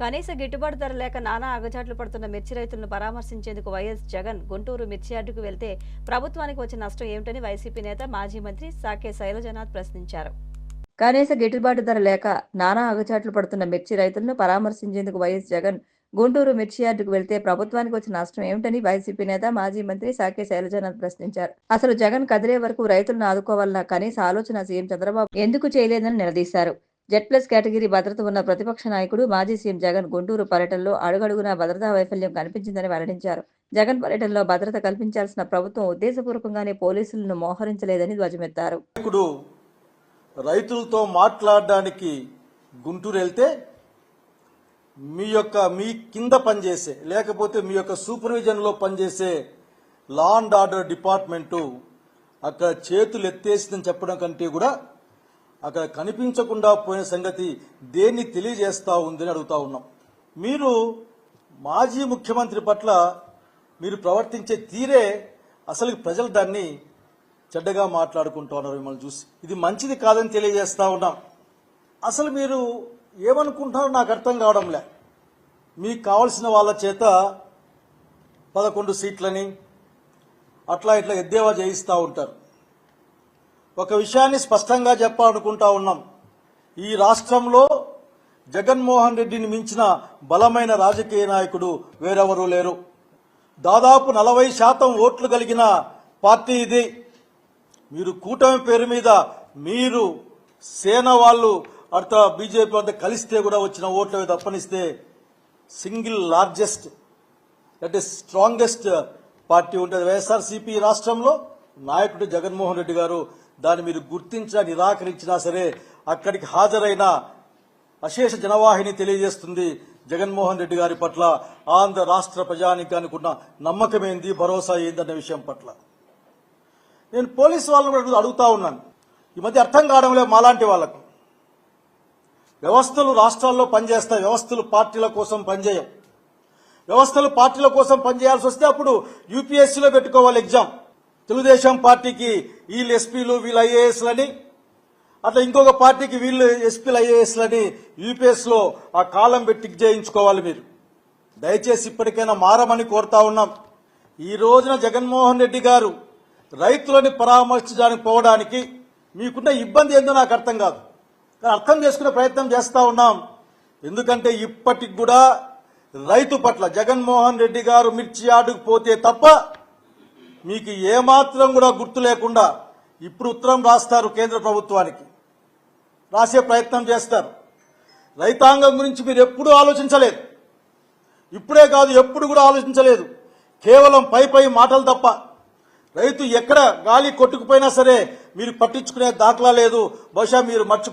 కనీస గిట్టుబాటు ధర లేక నానా అగచాట్లు పడుతున్న మిర్చి రైతులను పరామర్శించేందుకు వైఎస్ జగన్ గుంటూరు మిర్చి యార్డుకు వెళ్తే ప్రభుత్వానికి వచ్చిన నష్టం ఏమిటని వైసీపీ నేత మాజీ మంత్రి సాకే శైలజనాథ్ ప్రశ్నించారు. కనీస గిట్టుబాటు ధర లేక నానా అగచాట్లు పడుతున్న మిర్చి రైతులను పరామర్శించేందుకు వైఎస్ జగన్ గుంటూరు మిర్చి యార్డుకు వెళ్తే ప్రభుత్వానికి వచ్చిన నష్టం ఏమిటని వైసీపీ నేత మాజీ మంత్రి సాకే శైలజనాథ్ ప్రశ్నించారు. అసలు జగన్ కదిలే వరకు రైతులను ఆదుకోవాలన్న కనీస ఆలోచన సీఎం చంద్రబాబు ఎందుకు చేయలేదని నిలదీశారు. జెడ్ ప్లస్ కేటగిరీ భద్రత ఉన్న ప్రతిపక్ష నాయకుడు మాజీ సీఎం జగన్ గుంటూరు పర్యటనలో అడుగడుగునా భద్రతా వైఫల్యం కనిపించిందని వెల్లడించారు. జగన్ పర్యటనలో భద్రత కల్పించాల్సిన ప్రభుత్వం ఉద్దేశపూర్వకంగానే పోలీసులను మోహరించలేదని ధ్వజమెత్తారు. రైతులతో మాట్లాడడానికి గుంటూరు వెళ్తే మీ యొక్క మీ కింద పనిచేసే లేకపోతే మీ యొక్క సూపర్విజన్లో పనిచేసే లా అండ్ ఆర్డర్ డిపార్ట్మెంటు అక్కడ చేతులు ఎత్తేసిందని చెప్పడం కంటే కూడా అక్కడ కనిపించకుండా పోయిన సంగతి దేన్ని తెలియజేస్తా ఉందని అడుగుతా ఉన్నాం. మీరు మాజీ ముఖ్యమంత్రి పట్ల మీరు ప్రవర్తించే తీరే అసలు ప్రజలు దాన్ని చెడ్డగా మాట్లాడుకుంటూ ఉన్నారు మిమ్మల్ని చూసి. ఇది మంచిది కాదని తెలియజేస్తా ఉన్నాం. అసలు మీరు ఏమనుకుంటున్నారో నాకు అర్థం కావడంలే. మీకు కావలసిన వాళ్ళ చేత పదకొండు సీట్లని అట్లా ఇట్లా ఎద్దేవా చేయిస్తూ ఉంటారు. ఒక విషయాన్ని స్పష్టంగా చెప్పాలనుకుంటా ఉన్నాం. ఈ రాష్ట్రంలో జగన్మోహన్ రెడ్డిని మించిన బలమైన రాజకీయ నాయకుడు వేరెవరూ లేరు. దాదాపు నలభై శాతం ఓట్లు కలిగిన పార్టీ ఇది. మీరు కూటమి పేరు మీద మీరు సేన వాళ్ళు అర్థ బీజేపీ వద్ద కలిస్తే కూడా వచ్చిన ఓట్లు తప్పనిస్తే సింగిల్ లార్జెస్ట్ అంటే స్ట్రాంగెస్ట్ పార్టీ ఉంటుంది. వైఎస్ఆర్సీపీ రాష్ట్రంలో నాయకుడు జగన్మోహన్ రెడ్డి గారు దాన్ని మీరు గుర్తించినా నిరాకరించినా సరే అక్కడికి హాజరైన అశేష జనవాహిని తెలియజేస్తుంది జగన్మోహన్ రెడ్డి గారి పట్ల. ఆంధ్ర రాష్ట్ర ప్రజానికానికి ఉన్న నమ్మకం ఏంది భరోసా ఏందన్న విషయం పట్ల. నేను పోలీసు వాళ్ళని కూడా అడుగుతా ఉన్నాను. ఈ మధ్య అర్థం కావడం లేదు మాలాంటి వాళ్ళకు. వ్యవస్థలు రాష్ట్రాల్లో పనిచేస్తాయి వ్యవస్థలు పార్టీల కోసం పనిచేయం వ్యవస్థలు పార్టీల కోసం పనిచేయాల్సి వస్తే అప్పుడు యూపీఎస్సీలో పెట్టుకోవాలి ఎగ్జామ్. తెలుగుదేశం పార్టీకి వీళ్ళు ఎస్పీలు వీళ్ళు ఐఏఎస్లని అట్లా ఇంకొక పార్టీకి వీళ్ళు ఎస్పీలు ఐఏఎస్లని యూపీఎస్లో ఆ కాలం పెట్టి చేయించుకోవాలి మీరు. దయచేసి ఇప్పటికైనా మారమని కోరుతా ఉన్నాం. ఈ రోజున జగన్మోహన్ రెడ్డి గారు రైతులని పరామర్శించడానికి పోవడానికి మీకున్న ఇబ్బంది ఏందో నాకు అర్థం కాదు. కానీ అర్థం చేసుకునే ప్రయత్నం చేస్తూ ఉన్నాం. ఎందుకంటే ఇప్పటికి కూడా రైతు పట్ల జగన్మోహన్ రెడ్డి గారు మిర్చి ఆడుకుపోతే పోతే తప్ప మీకు ఏమాత్రం కూడా గుర్తు లేకుండా ఇప్పుడు ఉత్తరం రాస్తారు కేంద్ర ప్రభుత్వానికి. రాసే ప్రయత్నం చేస్తారు. రైతాంగం గురించి మీరు ఎప్పుడూ ఆలోచించలేదు. ఇప్పుడే కాదు ఎప్పుడు కూడా ఆలోచించలేదు. కేవలం పై పై మాటలు తప్ప. రైతు ఎక్కడ గాలి కొట్టుకుపోయినా సరే మీరు పట్టించుకునే దాఖలా లేదు. బహుశా మీరు మర్చి